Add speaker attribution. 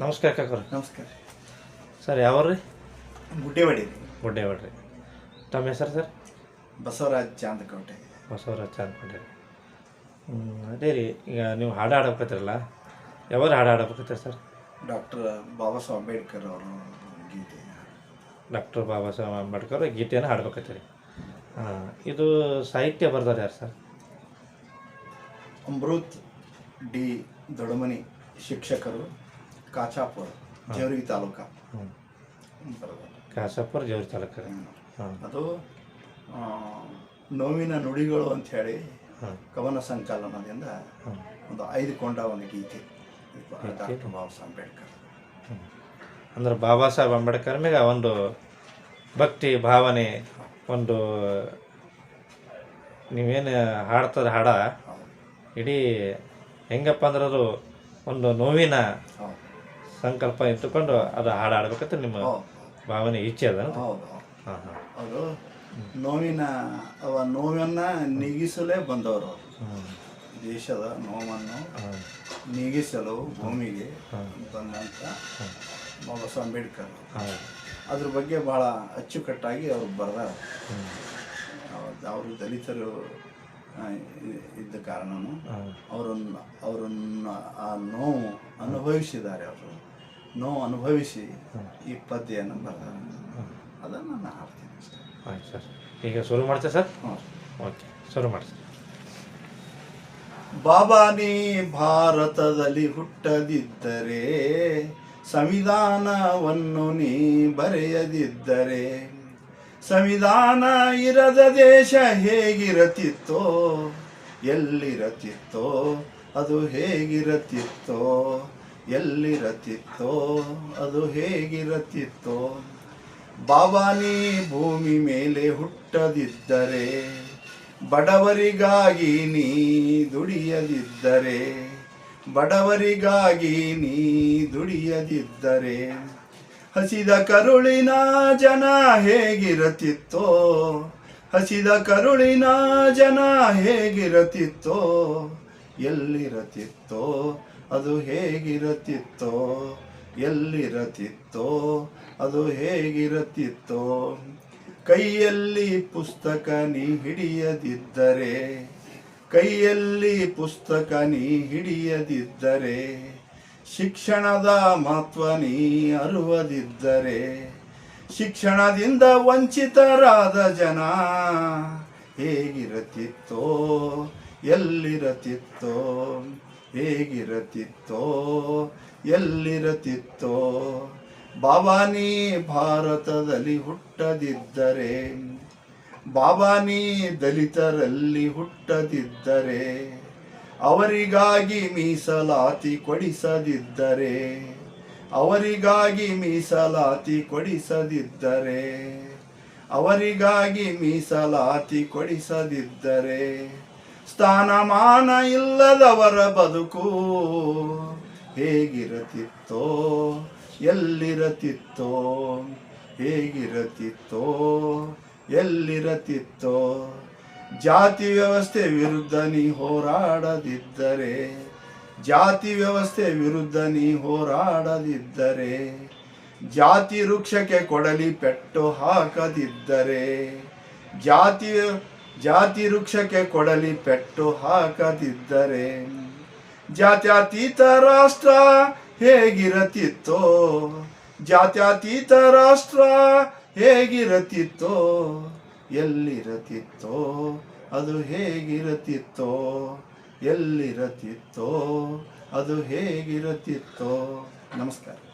Speaker 1: ನಮಸ್ಕಾರ ಕಾಕರ್
Speaker 2: ನಮಸ್ಕಾರ.
Speaker 1: ಸರ್ ಯಾವ್ರಿ
Speaker 2: ಗುಡ್ಡೆವಾಡಿ. ರೀ.
Speaker 1: ಗುಡ್ಡೆ ಹೊಡ್ರಿ ತಮ್ಮ ಹೆಸರು ಸರ್?
Speaker 2: ಬಸವರಾಜ್ ಚಾಂದಕೋಟೆ.
Speaker 1: ಬಸವರಾಜ್ ಚಾಂದಕೋಟೆ ಅದೇ ರೀ ಈಗ ನೀವು ಹಾಡು ಹಾಡಬೇಕತ್ತಿರಲ್ಲ ಯಾವಾಗ ಹಾಡು ಹಾಡಬೇಕತ್ತೀರಿ ಸರ್?
Speaker 2: ಡಾಕ್ಟರ್ ಬಾಬಾ ಸಾಹೇಬ್ ಅಂಬೇಡ್ಕರ್ ಅವರು ಗೀತೆ.
Speaker 1: ಡಾಕ್ಟರ್ ಬಾಬಾ ಸಾಹೇಬ್ ಅಂಬೇಡ್ಕರ್ ಗೀತೆಯನ್ನು ಹಾಡ್ಬೇಕತ್ತೀರಿ. ಹಾಂ ಇದು ಸಾಹಿತ್ಯ ಬರ್ದಾರ ಯಾರು ಸರ್?
Speaker 2: ಅಮೃತ್ ಡಿ ದೊಡಮನಿ ಶಿಕ್ಷಕರು. ಕಾಚಾಪುರ ಜವರಿ ತಾಲೂಕ.
Speaker 1: ಹ್ಞೂ ಜವರಿ ತಾಲೂಕು ಹಾಂ.
Speaker 2: ಅದು ನೋವಿನ ನುಡಿಗಳು ಅಂತ ಹೇಳಿ
Speaker 1: ಹಾಂ.
Speaker 2: ಕವನ ಸಂಕಲನದಿಂದ ಒಂದು ಐದು ಕೊಂಡ ಒಂದು ಗೀತೆ ಡಾಕ್ಟರ್ ಬಾಬಾ ಸಾಹೇಬ್ ಅಂಬೇಡ್ಕರ್.
Speaker 1: ಅಂದ್ರೆ ಬಾಬಾ ಸಾಹೇಬ್ ಅಂಬೇಡ್ಕರ್ ಮ್ಯಾಗ ಒಂದು ಭಕ್ತಿ ಭಾವನೆ ಒಂದು ನೀವೇನು ಹಾಡ್ತದ ಹಾಡ? ಇಡೀ ಹೆಂಗಪ್ಪ ಅಂದ್ರೆ ಅದು ಒಂದು ನೋವಿನ ಸಂಕಲ್ಪ ಇಟ್ಟುಕೊಂಡು ಅದು ಹಾಡು ಹಾಡ್ಬೇಕಂತ ನಿಮ್ಮ ಭಾವನೆ ಇಚ್ಛೆ ಅದ
Speaker 2: ಹೌದು ಅವರು ನೋವಿನ ಅವ ನೋವನ್ನ ನೀಗಿಸಲೇ ಬಂದವರು ಅವರು. ದೇಶದ ನೋವನ್ನು ನೀಗಿಸಲು ಭೂಮಿಗೆ
Speaker 1: ಬಂದಂತ
Speaker 2: ಬಂದಂಥ ಬಾಬಾ ಸಾಹೇಬ್ ಅಂಬೇಡ್ಕರ್ ಅದ್ರ ಬಗ್ಗೆ ಭಾಳ ಅಚ್ಚುಕಟ್ಟಾಗಿ ಅವ್ರು ಬರ್ದಾರ. ಅವರು ದಲಿತರು ಇದ್ದ ಕಾರಣನು ಅವರನ್ನು ಅವರನ್ನು ಆ ನೋವು ಅನುಭವಿಸಿದ್ದಾರೆ ಅವರು. ನೋವು ಅನುಭವಿಸಿ ಈ ಬರೆದಾರ ಅದನ್ನು ನಾನು ಹಾಡ್ತೀನಿ ಅಷ್ಟೇ.
Speaker 1: ಆಯ್ತು ಸರ್. ಈಗ ಶುರು ಮಾಡ್ತೀವಿ ಸರ್? ಓಕೆ ಶುರು ಮಾಡ್ತೀನಿ
Speaker 2: ಬಾಬಾ ನೀ ಭಾರತದಲ್ಲಿ ಹುಟ್ಟದಿದ್ದರೆ ಸಂವಿಧಾನವನ್ನು ನೀ ಬರೆಯದಿದ್ದರೆ ಸಂವಿಧಾನ ಇರದ ದೇಶ ಹೇಗಿರತಿತ್ತೋ ಎಲ್ಲಿರತಿತ್ತೋ ಅದು ಹೇಗಿರತಿತ್ತೋ ಎಲ್ಲಿರತಿತ್ತೋ ಅದು ಹೇಗಿರತಿತ್ತೋ ಬಾಬಾನಿ ಭೂಮಿ ಮೇಲೆ ಹುಟ್ಟದಿದ್ದರೆ, ಬಡವರಿಗಾಗಿ ನೀ ದುಡಿಯದಿದ್ದರೆ, ಬಡವರಿಗಾಗಿ ನೀ ದುಡಿಯದಿದ್ದರೆ. ಹಸಿದ ಕರುಳಿನ ಜನ ಹೇಗಿರತಿತ್ತೋ ಹಸಿದ ಕರುಳಿನ ಜನ ಹೇಗಿರತಿತ್ತೋ ಎಲ್ಲಿರತಿತ್ತೋ ಅದು ಹೇಗಿರತಿತ್ತೋ ಎಲ್ಲಿರತಿತ್ತೋ ಅದು ಹೇಗಿರತಿತ್ತೋ ಕೈಯಲ್ಲಿ ಪುಸ್ತಕ ನೀ ಹಿಡಿಯದಿದ್ದರೆ, ಕೈಯಲ್ಲಿ ಪುಸ್ತಕ ನೀ ಹಿಡಿಯದಿದ್ದರೆ, ಶಿಕ್ಷಣದ ಮಹತ್ವ ನೀ ಅರುವದಿದ್ದರೆ, ಶಿಕ್ಷಣದಿಂದ ವಂಚಿತರಾದ ಜನ ಹೇಗಿರತಿತ್ತೋ ಎಲ್ಲಿರತಿತ್ತೋ ಹೇಗಿರತಿತ್ತೋ, ಎಲ್ಲಿರತಿತ್ತೋ. ಭವಾನಿ ಭಾರತದಲ್ಲಿ ಹುಟ್ಟದಿದ್ದರೆ ಭವಾನಿ ದಲಿತರಲ್ಲಿ ಹುಟ್ಟದಿದ್ದರೆ, ಅವರಿಗಾಗಿ ಮೀಸಲಾತಿ ಕೊಡಿಸದಿದ್ದರೆ, ಅವರಿಗಾಗಿ ಮೀಸಲಾತಿ ಕೊಡಿಸದಿದ್ದರೆ, ಅವರಿಗಾಗಿ ಮೀಸಲಾತಿ ಕೊಡಿಸದಿದ್ದರೆ ಸ್ಥಾನಮಾನ ಇಲ್ಲದವರ ಬದುಕು ಹೇಗಿರತಿತ್ತೋ, ಎಲ್ಲಿರತಿತ್ತೋ ಹೇಗಿರತಿತ್ತೋ, ಎಲ್ಲಿರತಿತ್ತೋ. ಜಾತಿ ವ್ಯವಸ್ಥೆ ವಿರುದ್ಧ ನೀ ಹೋರಾಡದಿದ್ದರೆ, ಜಾತಿ ವ್ಯವಸ್ಥೆ ವಿರುದ್ಧ ನೀ ಹೋರಾಡದಿದ್ದರೆ, ಜಾತಿ ವೃಕ್ಷಕ್ಕೆ ಕೊಡಲಿ ಪೆಟ್ಟು ಹಾಕದಿದ್ದರೆ ಜಾತಿ ಜಾತಿ ವೃಕ್ಷಕ್ಕೆ ಕೊಡಲಿ ಪೆಟ್ಟು ಹಾಕದಿದ್ದರೆ ಜಾತ್ಯತೀತ ರಾಷ್ಟ್ರ ಹೇಗಿರತಿತ್ತೋ ಜಾತ್ಯತೀತ ರಾಷ್ಟ್ರ ಹೇಗಿರತಿತ್ತೋ ಎಲ್ಲಿರತಿತ್ತೋ ಅದು ಹೇಗಿರತಿತ್ತೋ ಎಲ್ಲಿರತಿತ್ತೋ ಅದು ಹೇಗಿರತಿತ್ತೋ ನಮಸ್ಕಾರ.